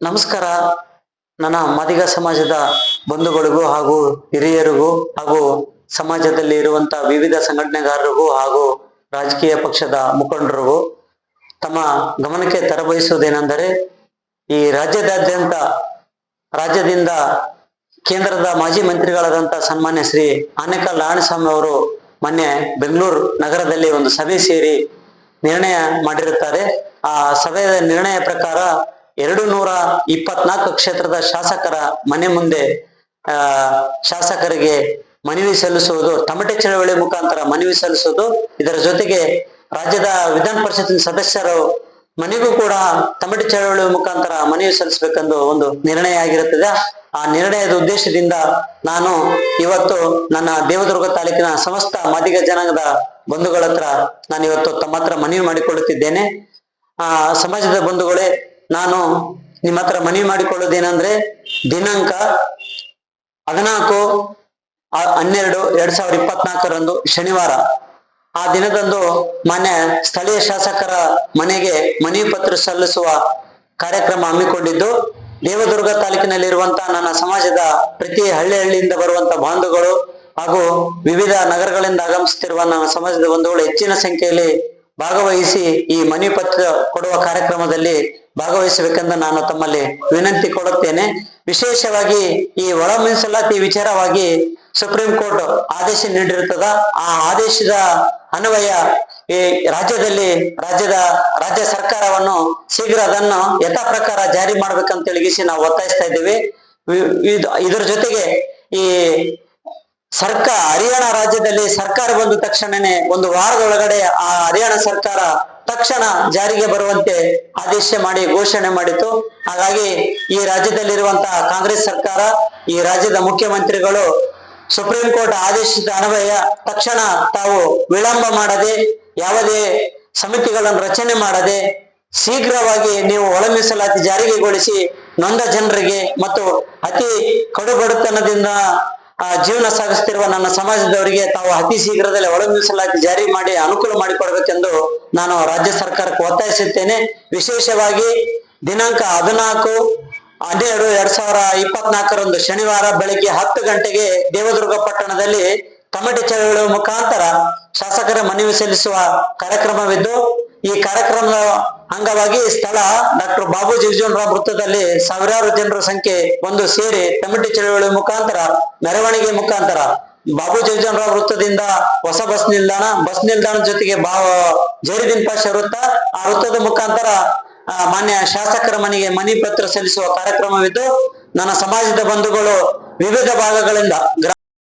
ನಮಸ್ಕಾರ. ನನ್ನ ಮಾದಿಗ ಸಮಾಜದ ಬಂಧುಗಳಿಗೂ ಹಾಗೂ ಹಿರಿಯರಿಗೂ ಹಾಗೂ ಸಮಾಜದಲ್ಲಿ ಇರುವಂತ ವಿವಿಧ ಸಂಘಟನೆಗಾರರಿಗೂ ಹಾಗೂ ರಾಜಕೀಯ ಪಕ್ಷದ ಮುಖಂಡರಿಗೂ ತಮ್ಮ ಗಮನಕ್ಕೆ ತರಬಯಸುವುದೇನೆಂದರೆ ಈ ರಾಜ್ಯದಾದ್ಯಂತ ರಾಜ್ಯದಿಂದ ಕೇಂದ್ರದ ಮಾಜಿ ಮಂತ್ರಿಗಳಾದಂತ ಸನ್ಮಾನ್ಯ ಶ್ರೀ ಆನೇಕಲ್ ನಾರಾಯಣಸ್ವಾಮಿ ಅವರು ಮೊನ್ನೆ ಬೆಂಗಳೂರು ನಗರದಲ್ಲಿ ಒಂದು ಸಭೆ ಸೇರಿ ನಿರ್ಣಯ ಮಾಡಿರುತ್ತಾರೆ. ಆ ಸಭೆಯ ನಿರ್ಣಯ ಪ್ರಕಾರ ಎರಡು ನೂರ ಇಪ್ಪತ್ನಾಲ್ಕು ಕ್ಷೇತ್ರದ ಶಾಸಕರ ಮನೆ ಮುಂದೆ, ಆ, ಶಾಸಕರಿಗೆ ಮನವಿ ಸಲ್ಲಿಸುವುದು, ತಮಟೆ ಚಳವಳಿ ಮುಖಾಂತರ ಮನವಿ ಸಲ್ಲಿಸುವುದು, ಇದರ ಜೊತೆಗೆ ರಾಜ್ಯದ ವಿಧಾನ ಪರಿಷತ್ತಿನ ಸದಸ್ಯರು ಮನೆಗೂ ಕೂಡ ತಮಟೆ ಚಳವಳಿ ಮುಖಾಂತರ ಮನವಿ ಸಲ್ಲಿಸಬೇಕೆಂದು ಒಂದು ನಿರ್ಣಯ ಆಗಿರುತ್ತದೆ. ಆ ನಿರ್ಣಯದ ಉದ್ದೇಶದಿಂದ ನಾನು ಇವತ್ತು ನನ್ನ ದೇವದುರ್ಗ ತಾಲೂಕಿನ ಸಮಸ್ತ ಮಾದಿಗ ಜನಾಂಗದ ಬಂಧುಗಳ ಹತ್ರ ನಾನು ಇವತ್ತು ತಮ್ಮ ಹತ್ರ ಮನವಿ ಮಾಡಿಕೊಳ್ಳುತ್ತಿದ್ದೇನೆ. ಆ, ಸಮಾಜದ ಬಂಧುಗಳೇ ನಾನು ನಿಮ್ಮ ಹತ್ರ ಮನವಿ ಮಾಡಿಕೊಳ್ಳೋದೇನಂದ್ರೆ ದಿನಾಂಕ ಹದಿನಾಲ್ಕು ಹನ್ನೆರಡು, ಎರಡ್ ಸಾವಿರದ ಇಪ್ಪತ್ನಾಲ್ಕರಂದು ಶನಿವಾರ. ಆ ದಿನದಂದು ಮಾನ್ಯ ಸ್ಥಳೀಯ ಶಾಸಕರ ಮನೆಗೆ ಮನವಿ ಪತ್ರ ಸಲ್ಲಿಸುವ ಕಾರ್ಯಕ್ರಮ ಹಮ್ಮಿಕೊಂಡಿದ್ದು, ದೇವದುರ್ಗ ತಾಲೂಕಿನಲ್ಲಿರುವಂತಹ ನನ್ನ ಸಮಾಜದ ಪ್ರತಿ ಹಳ್ಳಿ ಹಳ್ಳಿಯಿಂದ ಬರುವಂತ ಬಾಂಧುಗಳು ಹಾಗೂ ವಿವಿಧ ನಗರಗಳಿಂದ ಆಗಮಿಸುತ್ತಿರುವ ನನ್ನ ಸಮಾಜದ ಬಂಧುಗಳು ಹೆಚ್ಚಿನ ಸಂಖ್ಯೆಯಲ್ಲಿ ಭಾಗವಹಿಸಿ ಈ ಮನವಿ ಪತ್ರ ಕೊಡುವ ಕಾರ್ಯಕ್ರಮದಲ್ಲಿ ಭಾಗವಹಿಸಬೇಕೆಂದು ನಾನು ತಮ್ಮಲ್ಲಿ ವಿನಂತಿ ಕೊಡುತ್ತೇನೆ. ವಿಶೇಷವಾಗಿ ಈ ಒಳ ಮೀಸಲಾತಿ ವಿಚಾರವಾಗಿ ಸುಪ್ರೀಂ ಕೋರ್ಟ್ ಆದೇಶ ನೀಡಿರುತ್ತದ. ಆ ಆದೇಶದ ಅನ್ವಯ ಈ ರಾಜ್ಯದಲ್ಲಿ ರಾಜ್ಯದ ರಾಜ್ಯ ಸರ್ಕಾರವನ್ನು ಶೀಘ್ರ ಅದನ್ನು ಯಥಾ ಪ್ರಕಾರ ಜಾರಿ ಮಾಡ್ಬೇಕಂತ ಹೇಳಿಗಿಸಿ ನಾವು ಒತ್ತಾಯಿಸ್ತಾ ಇದ್ದೇವೆ. ಇದರ ಜೊತೆಗೆ ಈ ಸರ್ಕಾರ ಹರಿಯಾಣ ರಾಜ್ಯದಲ್ಲಿ ಸರ್ಕಾರ ಬಂದ ತಕ್ಷಣನೇ ಒಂದು ವಾರದೊಳಗಡೆ ಆ ಹರಿಯಾಣ ಸರ್ಕಾರ ತಕ್ಷಣ ಜಾರಿಗೆ ಬರುವಂತೆ ಆದೇಶ ಮಾಡಿ, ಘೋಷಣೆ ಮಾಡಿತು ಹಾಗಾಗಿ ಈ ರಾಜ್ಯದಲ್ಲಿರುವಂತಹ ಕಾಂಗ್ರೆಸ್ ಸರ್ಕಾರ, ಈ ರಾಜ್ಯದ ಮುಖ್ಯಮಂತ್ರಿಗಳು ಸುಪ್ರೀಂ ಕೋರ್ಟ್ ಆದೇಶದ ಅನ್ವಯ ತಕ್ಷಣ ತಾವು ವಿಳಂಬ ಮಾಡದೆ, ಯಾವುದೇ ಸಮಿತಿಗಳನ್ನು ರಚನೆ ಮಾಡದೆ, ಶೀಘ್ರವಾಗಿ ನೀವು ಒಳ ಮೀಸಲಾತಿ ಜಾರಿಗೆಗೊಳಿಸಿ ನೊಂದ ಜನರಿಗೆ ಮತ್ತು ಅತಿ ಕಡು ಬಡತನದಿಂದ ಆ, ಜೀವನ ಸಾಗಿಸುತ್ತಿರುವ ನನ್ನ ಸಮಾಜದವರಿಗೆ ತಾವು ಅತಿ ಶೀಘ್ರದಲ್ಲಿ ಒಳ ಮೀಸಲಾತಿ ಜಾರಿ ಮಾಡಿ ಅನುಕೂಲ ಮಾಡಿಕೊಡ್ಬೇಕೆಂದು ನಾನು ರಾಜ್ಯ ಸರ್ಕಾರಕ್ಕೆ ಒತ್ತಾಯಿಸುತ್ತೇನೆ. ವಿಶೇಷವಾಗಿ ದಿನಾಂಕ ಹದಿನಾಲ್ಕು ಹನ್ನೆರಡು ಎರಡ್ ಸಾವಿರ ಇಪ್ಪತ್ನಾಲ್ಕರಂದು ಶನಿವಾರ ಬೆಳಿಗ್ಗೆ ಹತ್ತು ಗಂಟೆಗೆ ದೇವದುರ್ಗ ಪಟ್ಟಣದಲ್ಲಿ ಕಮಿಟಿ ಚಳವಳಿ ಮುಖಾಂತರ ಶಾಸಕರ ಮನವಿ ಸಲ್ಲಿಸುವ ಕಾರ್ಯಕ್ರಮವಿದ್ದು ಈ ಕಾರ್ಯಕ್ರಮದ ಅಂಗವಾಗಿ ಸ್ಥಳ ಡಾಕ್ಟರ್ ಬಾಬು ಜಗಜೀವನರಾವ್ ವೃತ್ತದಲ್ಲಿ ಸಾವಿರಾರು ಜನರ ಸಂಖ್ಯೆ ಒಂದು ಸೇರಿ ಕಮಿಟಿ ಚಳವಳಿ ಮುಖಾಂತರ ಮೆರವಣಿಗೆ ಮುಖಾಂತರ ಬಾಬು ಜಗಜೀವನರಾವ್ ವೃತ್ತದಿಂದ ಹೊಸ ಬಸ್ ನಿಲ್ದಾಣ ಬಸ್ ನಿಲ್ದಾಣ ಜೊತೆಗೆ ಬಾ ಜೋರಿದಿನ್ ಪಾಷ ವೃತ್ತ, ಆ ವೃತ್ತದ ಮುಖಾಂತರ ಮಾನ್ಯ ಶಾಸಕರ ಮನೆಗೆ ಮನಿ ಪತ್ರ ಸಲ್ಲಿಸುವ ಕಾರ್ಯಕ್ರಮವಿದ್ದು, ನನ್ನ ಸಮಾಜದ ಬಂಧುಗಳು ವಿವಿಧ ಭಾಗಗಳಿಂದ